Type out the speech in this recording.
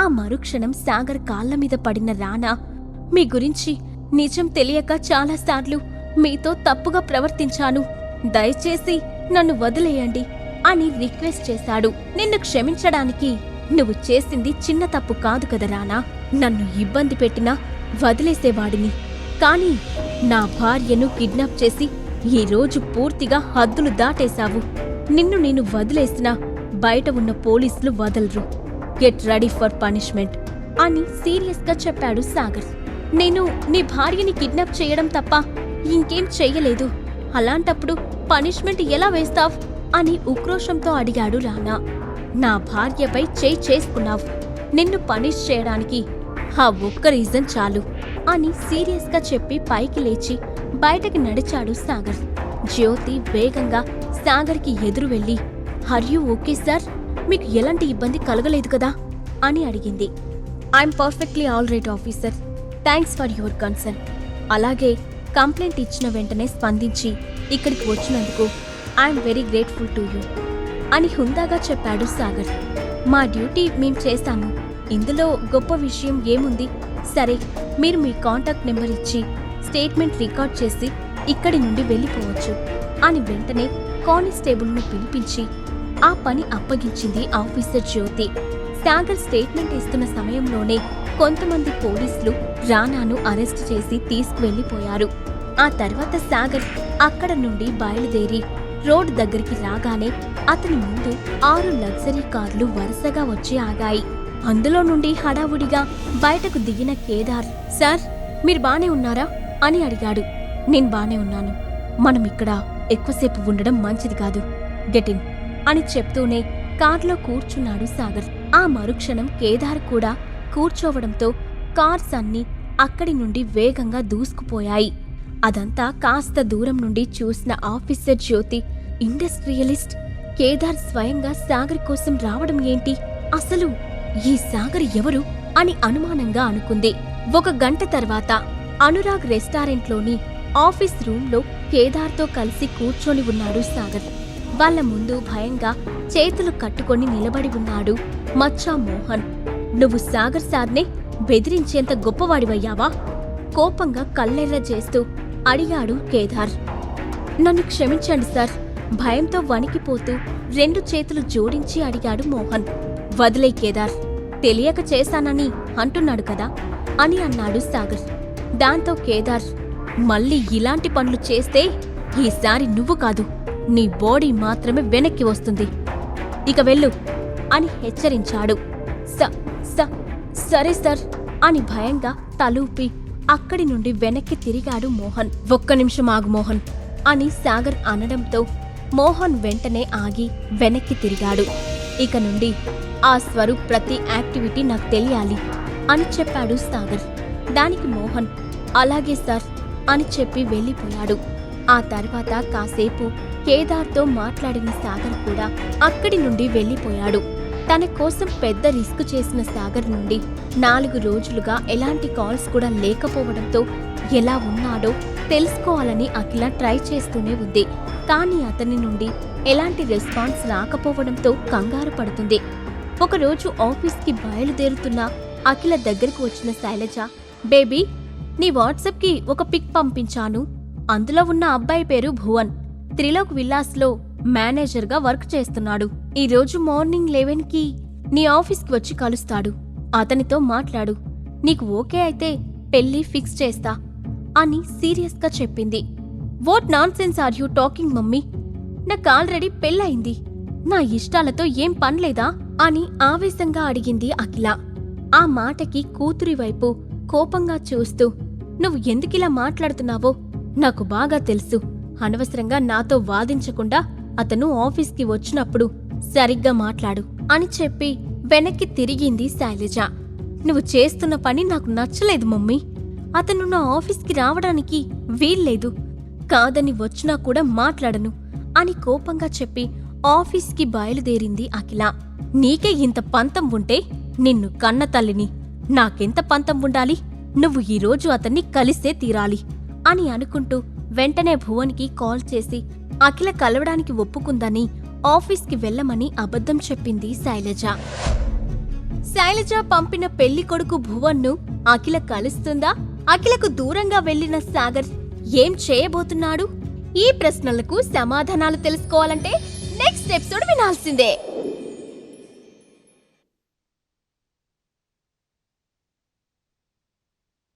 ఆ మరుక్షణం సాగర్ కాళ్ళ మీద పడిన రానా మీ గురించి నిజం తెలియక చాలాసార్లు మీతో తప్పుగా ప్రవర్తించాను. దయచేసి నన్ను వదిలేయండి అని రిక్వెస్ట్ చేశాడు. నిన్ను క్షమించడానికి నువ్వు చేసింది చిన్న తప్పు కాదు కదా రానా నన్ను ఇబ్బంది పెట్టినా వదిలేసేవాడిని. కానీ నా భార్యను కిడ్నాప్ చేసి ఈ రోజు పూర్తిగా హద్దులు దాటేశావు. నిన్ను నేను వదిలేసినా బయట ఉన్న పోలీసులు వదలరు. గెట్ రెడీ ఫర్ పనిష్మెంట్ అని సీరియస్గా చెప్పాడు సాగర్. నేను నీ భార్యని కిడ్నాప్ చేయడం తప్ప ఇంకేం చెయ్యలేదు. అలాంటప్పుడు పనిష్మెంట్ ఎలా వేస్తావ్? అని ఉక్రోషంతో అడిగాడు రానా. నా భార్యపై చేయి చేసుకున్నావు. నిన్ను పనిష్ చేయడానికి ఆ ఒక్క రీజన్ చాలు అని సీరియస్గా చెప్పి పైకి లేచి బయటకి నడిచాడు సాగర్. జ్యోతి వేగంగా సాగర్కి ఎదురు వెళ్ళి హర్ యూ ఓకే సార్? మీకు ఎలాంటి ఇబ్బంది కలగలేదు కదా? అని అడిగింది. I'm perfectly all right officer thanks for your concern అలాగే కంప్లైంట్ ఇచ్చిన వెంటనే స్పందించి ఇక్కడికి వచ్చినందుకు I'm very grateful to you అని హుందాగా చెప్పాడు సాగర్. మా డ్యూటీ మేం చేస్తాము. ఇందులో గొప్ప విషయం ఏముంది? సరే మీరు మీ కాంటాక్ట్ నెంబర్ ఇచ్చి స్టేట్మెంట్ రికార్డ్ చేసి ఇక్కడి నుండి వెళ్ళిపోవచ్చు అని వెంటనే కానిస్టేబుల్ను పిలిపించి ఆ పని అప్పగించింది ఆఫీసర్ జ్యోతి. సాగర్ స్టేట్మెంట్ ఇస్తున్న సమయంలోనే కొంతమంది పోలీసులు రానాను అరెస్ట్ చేసి తీసుకువెళ్ళిపోయారు ఆ తర్వాత సాగర్ అక్కడ నుండి బయలుదేరి రోడ్ దగ్గరికి రాగానే అతని ముందు ఆరు లగ్జరీ కార్లు వరుసగా వచ్చి ఆగాయి. అందులో నుండి హడావుడిగా బయటకు దిగిన కేదార్ సార్ మీరు బానే ఉన్నారా? అని అడిగాడు. నేను బానే ఉన్నాను. మనం ఇక్కడ ఎక్కువసేపు ఉండడం మంచిది కాదు. గెటిన్ అని చెప్తూనే కార్లో కూర్చున్నాడు సాగర్. ఆ మరుక్షణం కేదార్ కూడా కూర్చోవడంతో కార్స్ అన్నీ అక్కడి నుండి వేగంగా దూసుకుపోయాయి. అదంతా కాస్త దూరం నుండి చూసిన ఆఫీసర్ జ్యోతి ఇండస్ట్రియలిస్ట్ కేదార్ స్వయంగా సాగర్ కోసం రావడం ఏంటి? అసలు ఈ సాగర్ ఎవరు అని అనుమానంగా అనుకుంది. ఒక గంట తర్వాత అనురాగ్ రెస్టారెంట్లోని ఆఫీస్ రూంలో కేదార్తో కలిసి కూర్చొని ఉన్నాడు సాగర్. వాళ్ళ ముందు భయంగా చేతులు కట్టుకొని నిలబడి ఉన్నాడు మచ్చా మోహన్. నువ్వు సాగర్ సార్నే బెదిరించేంత గొప్పవాడివయ్యావా? కోపంగా కళ్ళెర్ర చేస్తూ అడిగాడు కేదార్. నన్ను క్షమించండి సార్ భయంతో వణికిపోతూ రెండు చేతులు జోడించి అడిగాడు మోహన్. వదిలే కేదార్ తెలియక చేశానని అంటున్నాడు కదా అని అన్నాడు సాగర్. దాంతో కేదార్ మళ్ళీ ఇలాంటి పనులు చేస్తే ఈసారి నువ్వు కాదు నీ బాడీ మాత్రమే వెనక్కి వస్తుంది. ఇక వెళ్ళు అని హెచ్చరించాడు. స స సరే సార్ అని భయంగా తలూపి అక్కడి నుండి వెనక్కి తిరిగాడు మోహన్. ఒక్క నిమిషం ఆగు మోహన్ అని సాగర్ అనడంతో మోహన్ వెంటనే ఆగి వెనక్కి తిరిగాడు. ఇక నుండి ఆ స్వరూప్ ప్రతి యాక్టివిటీ నాకు తెలియాలి అని చెప్పాడు సాగర్. దానికి మోహన్ అలాగే సార్ అని చెప్పి వెళ్ళిపోయాడు. ఆ తర్వాత కాసేపు కేదార్తో మాట్లాడిన సాగర్ కూడా అక్కడి నుండి వెళ్ళిపోయాడు. తన కోసం పెద్ద రిస్క్ చేసిన సాగర్ నుండి నాలుగు రోజులుగా ఎలాంటి కాల్స్ కూడా లేకపోవడంతో ఎలా ఉన్నాడో తెలుసుకోవాలని అఖిల ట్రై చేస్తూనే ఉంది. కానీ అతని నుండి ఎలాంటి రెస్పాన్స్ రాకపోవడంతో కంగారు పడుతుంది. ఒకరోజు ఆఫీస్కి బయలుదేరుతున్న అఖిల దగ్గరకు వచ్చిన శైలజ బేబీ నీ వాట్సాప్కి ఒక పిక్ పంపించాను. అందులో ఉన్న అబ్బాయి పేరు భువన్. త్రిలోక్ విల్లాస్లో మేనేజర్గా వర్క్ చేస్తున్నాడు. ఈ రోజు మార్నింగ్ లెవెన్కి నీ ఆఫీస్కి వచ్చి కలుస్తాడు. అతనితో మాట్లాడు. నీకు ఓకే అయితే పెళ్ళి ఫిక్స్ చేస్తా అని సీరియస్గా చెప్పింది. What nonsense are you talking mummy? నాకు ఆల్రెడీ పెళ్ళయింది. నా ఇష్టాలతో ఏం పనిలేదా అని ఆవేశంగా అడిగింది అఖిల. ఆ మాటకి కూతురి వైపు కోపంగా చూస్తూ నువ్వు ఎందుకిలా మాట్లాడుతున్నావో? నాకు బాగా తెలుసు. అనవసరంగా నాతో వాదించకుండా అతను ఆఫీస్కి వచ్చినప్పుడు సరిగ్గా మాట్లాడు అని చెప్పి వెనక్కి తిరిగింది శైలజ. నువ్వు చేస్తున్న పని నాకు నచ్చలేదు మమ్మీ. అతను నా ఆఫీస్కి రావడానికి వీల్లేదు. కాదని వచ్చినా కూడా మాట్లాడను అని కోపంగా చెప్పి ఆఫీస్కి బయలుదేరింది అఖిల. నీకే ఇంత పంతం ఉంటే నిన్ను కన్న తల్లిని నాకెంత పంతం ఉండాలి? నువ్వు ఈరోజు అతన్ని కలిసే తీరాలి అని అనుకుంటూ వెంటనే భువన్కి కాల్ చేసి అఖిల కలవడానికి ఒప్పుకుందని ఆఫీస్కి వెళ్ళమని అబద్ధం చెప్పింది శైలజ. శైలజ పంపిన పెళ్ళి కొడుకు భువన్ను అఖిల కలుస్తుందా? అఖిలకు దూరంగా వెళ్ళిన సాగర్ ఏం చేయబోతున్నాడు? ఈ ప్రశ్నలకు సమాధానాలు తెలుసుకోవాలంటే నెక్స్ట్ ఎపిసోడ్ వినాల్సిందే.